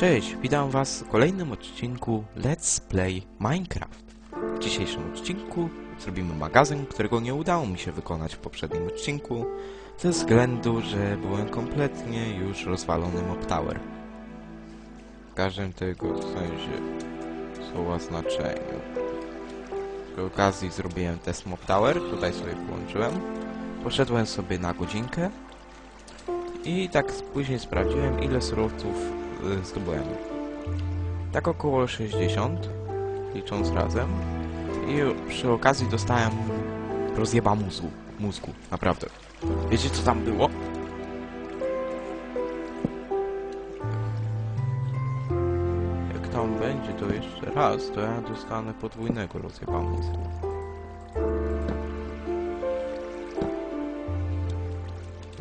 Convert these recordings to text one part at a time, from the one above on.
Cześć, witam was w kolejnym odcinku Let's Play Minecraft. W dzisiejszym odcinku zrobimy magazyn, którego nie udało mi się wykonać w poprzednim odcinku, ze względu, że byłem kompletnie już rozwalony Mob Tower. W każdym tego sensie słowa znaczeniu. Przy okazji zrobiłem test Mob Tower, tutaj sobie połączyłem. Poszedłem sobie na godzinkę i tak później sprawdziłem ile surowców zdobyłem. Tak około 60, licząc razem. I przy okazji dostałem rozjeba mózgu. Mózgu, naprawdę. Wiecie co tam było? Jak tam będzie to jeszcze raz, to ja dostanę podwójnego rozjeba mózgu.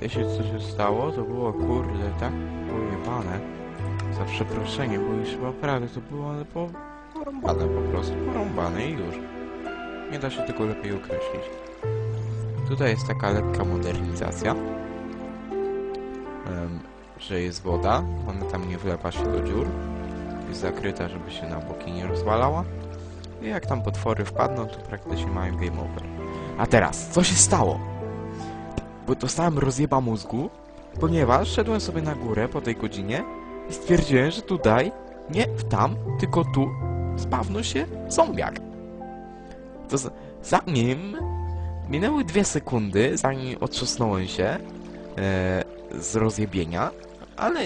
Wiecie co się stało? To było kurde tak pojebane. Za przeproszeniem, bo już chyba prawdę to było, ale po... porąbane po prostu, porąbane i już. Nie da się tego lepiej określić. Tutaj jest taka lekka modernizacja. Em, że jest woda, ona tam nie wlewa się do dziur. Jest zakryta, żeby się na boki nie rozwalała. I jak tam potwory wpadną, to praktycznie mają game over. A teraz, co się stało? bo dostałem rozjeba mózgu, ponieważ szedłem sobie na górę po tej godzinie i stwierdziłem, że tutaj, nie w tam, tylko tu, spawnął się zombiak. To zanim minęły dwie sekundy, zanim otrzasnąłem się e, z rozjebienia, ale,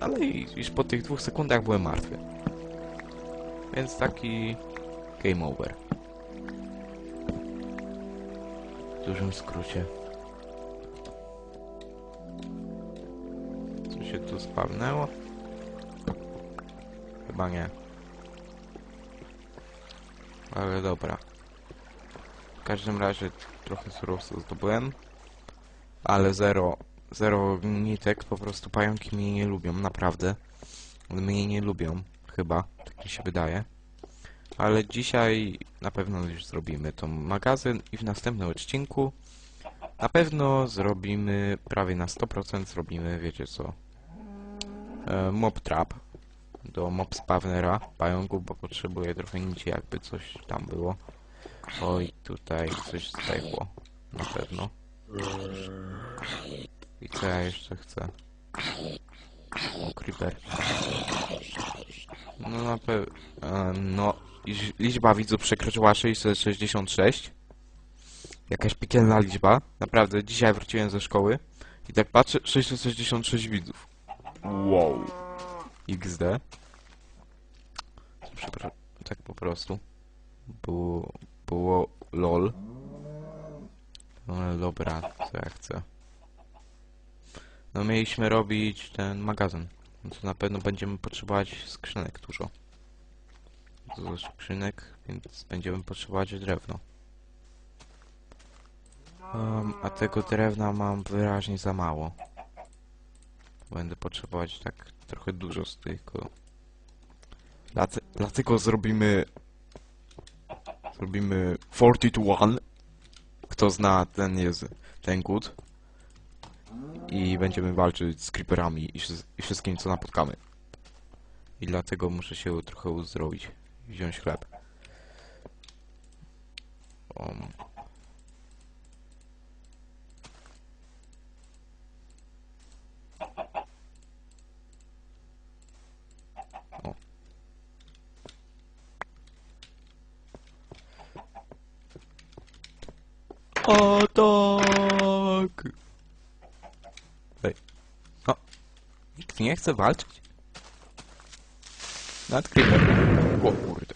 ale już po tych dwóch sekundach byłem martwy. Więc taki game over. W dużym skrócie. Co się tu spawnęło? Chyba nie. Ale dobra. W każdym razie trochę surowców zdobyłem. Ale zero, zero nitek, po prostu pająki mnie nie lubią, naprawdę. Mnie nie lubią, chyba, tak mi się wydaje. Ale dzisiaj na pewno już zrobimy tą magazyn i w następnym odcinku na pewno zrobimy, prawie na 100% zrobimy, wiecie co, e, mob trap do mob spawnera pająków, bo potrzebuję trochę nici, jakby coś tam było. Oj, tutaj coś zdechło, na pewno. I co ja jeszcze chcę? O, creeper. No na pewno, no, liż- liczba widzów przekroczyła 666. Jakaś piekielna liczba. Naprawdę, dzisiaj wróciłem ze szkoły i tak patrzę, 666 widzów. Wow. XD. Przepraszam, tak po prostu. Było, było lol. Ale dobra, co ja chcę. No mieliśmy robić ten magazyn. No to na pewno będziemy potrzebować skrzynek dużo. Dużo skrzynek, więc będziemy potrzebować drewno. Um, a tego drewna mam wyraźnie za mało. Będę potrzebować tak trochę dużo z tego. Dlate- Dlatego zrobimy... Zrobimy 41. Kto zna, ten jest ten good. I będziemy walczyć z creeperami i, i wszystkim, co napotkamy. I dlatego muszę się trochę uzdrowić. Wziąć chleb. Um, Atak! Ej. O. Nikt nie chce walczyć? Nad creeper. O kurde.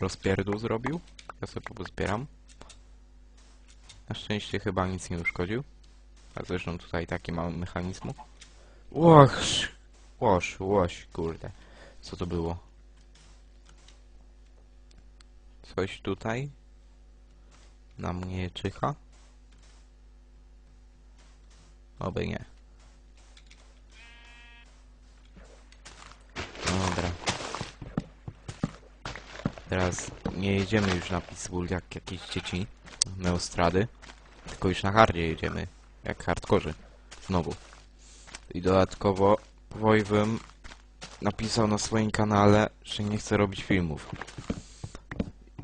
Rozpierdół zrobił. Ja sobie pozbieram. Na szczęście chyba nic nie uszkodził. A zresztą tutaj taki mamy mechanizmu. Łoś! Łoś, łoś, kurde. Co to było? Coś tutaj? Na mnie czyha? Oby nie. No dobra. Teraz nie jedziemy już na Pittsburgh jak jakieś dzieci Neostrady, tylko już na hardzie jedziemy, jak hardkorzy. Znowu. I dodatkowo bym napisał na swoim kanale, że nie chce robić filmów.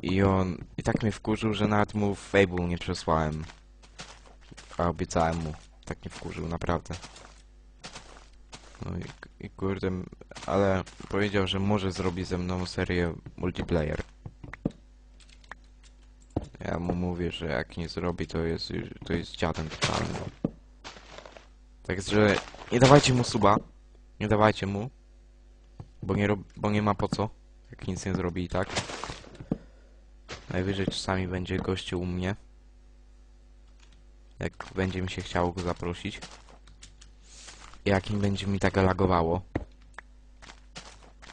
I on i tak mnie wkurzył, że nawet mu Fable nie przesłałem. A obiecałem mu. Tak mnie wkurzył, naprawdę. No i, i kurde, ale powiedział, że może zrobi ze mną serię multiplayer. Ja mu mówię, że jak nie zrobi, to jest, to jest dziadem totalnym. Także nie dawajcie mu suba. Nie dawajcie mu. Bo nie, bo nie ma po co. Jak nic nie zrobi i tak. Najwyżej czasami będzie gościu u mnie. Jak będzie mi się chciało go zaprosić. Jak im będzie mi tak lagowało.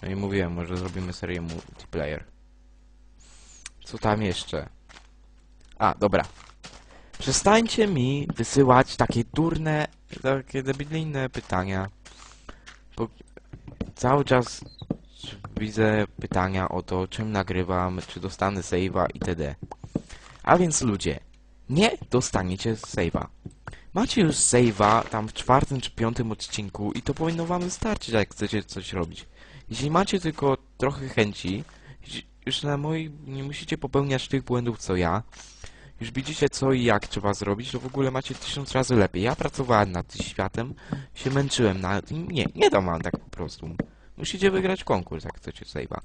No i mówiłem, może zrobimy serię multiplayer. Co tam jeszcze? A, dobra. Przestańcie mi wysyłać takie durne, takie debilijne pytania. Bo cały czas widzę pytania o to, czym nagrywam, czy dostanę save'a itd. A więc ludzie, nie dostaniecie save'a. Macie już save'a tam w czwartym czy piątym odcinku i to powinno wam wystarczyć, jak chcecie coś robić. Jeśli macie tylko trochę chęci, już na moi nie musicie popełniać tych błędów co ja, już widzicie co i jak trzeba zrobić, to w ogóle macie tysiąc razy lepiej. Ja pracowałem nad tym światem, się męczyłem nad tym. Nie, nie dam wam tak po prostu. Musicie wygrać konkurs, jak chcecie save'a.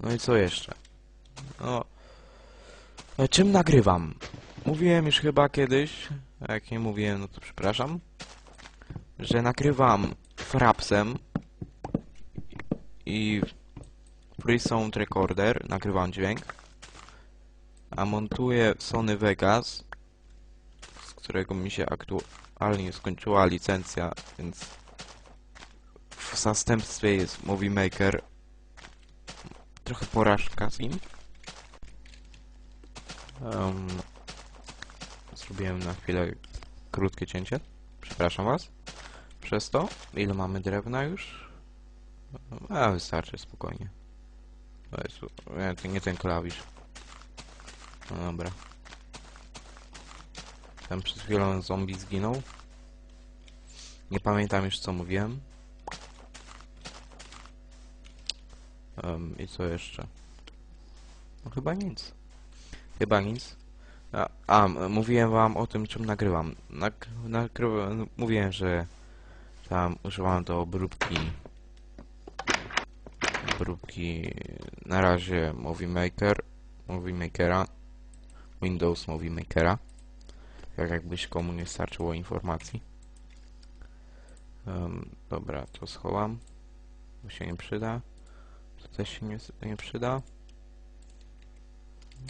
No i co jeszcze? No... e, Czym nagrywam? Mówiłem już chyba kiedyś, a jak nie mówiłem, no to przepraszam, że nagrywam frapsem i Free Sound Recorder, nagrywam dźwięk, a montuję Sony Vegas, z którego mi się aktualnie skończyła licencja, więc w zastępstwie jest Movie Maker. Trochę porażka z nim. Em, zrobiłem na chwilę krótkie cięcie. Przepraszam was. Przez to. Ile mamy drewna już? A, wystarczy, spokojnie. To jest, nie ten klawisz. No dobra. Tam przed chwilą zombie zginął. Nie pamiętam już co mówiłem. Em, I co jeszcze? No chyba nic. Chyba nic. A, a mówiłem wam o tym, czym nagrywam. Nag, nagrywa, mówiłem, że tam używam do obróbki obróbki na razie Movie Maker Movie Makera Windows Movie Makera jak jakbyś komu nie starczyło informacji Em, dobra, to schowam bo się nie przyda też się nie, nie przyda.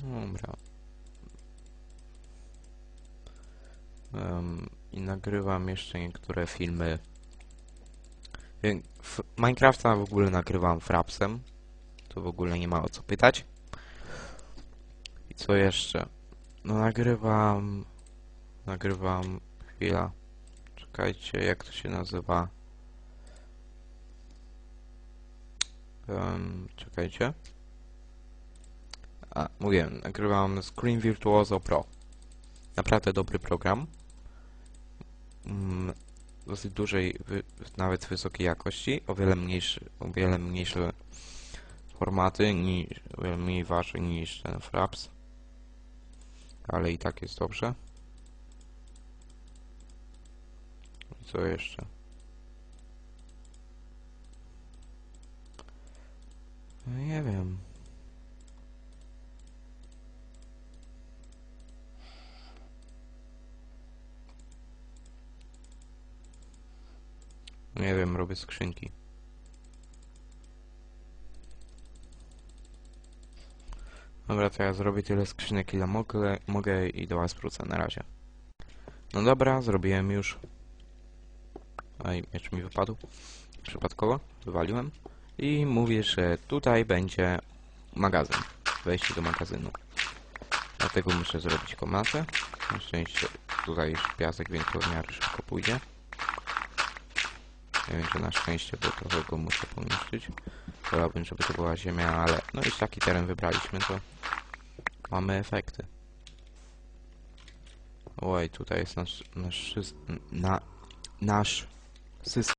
Dobra. Em, i nagrywam jeszcze niektóre filmy. Wie- w Minecrafta w ogóle nagrywam frapsem. To w ogóle nie ma o co pytać. I co jeszcze? No nagrywam nagrywam chwila. Czekajcie jak to się nazywa Em, czekajcie a mówiłem nagrywam Screen Virtuoso Pro naprawdę dobry program mm, dosyć dużej, wy, nawet wysokiej jakości, o wiele mniejszy, o wiele mniejsze formaty, niż, o wiele mniej waży niż ten Fraps. Ale i tak jest dobrze. Co jeszcze? No nie wiem. Nie wiem, robię skrzynki. Dobra, to ja zrobię tyle skrzynek, ile mogę, mogę i do was wrócę na razie. No dobra, zrobiłem już. Aj, miecz mi wypadł. Przypadkowo, wywaliłem. I mówię, że tutaj będzie magazyn. Wejście do magazynu. Dlatego muszę zrobić komnatę. Na szczęście tutaj jest piasek, więc to w miarę szybko pójdzie. Nie wiem, czy na szczęście, bo trochę go muszę pomieszczyć. Wolałbym, żeby to była ziemia, ale no jeśli taki teren wybraliśmy, to mamy efekty. Oj, tutaj jest nasz, nasz, na, nasz system.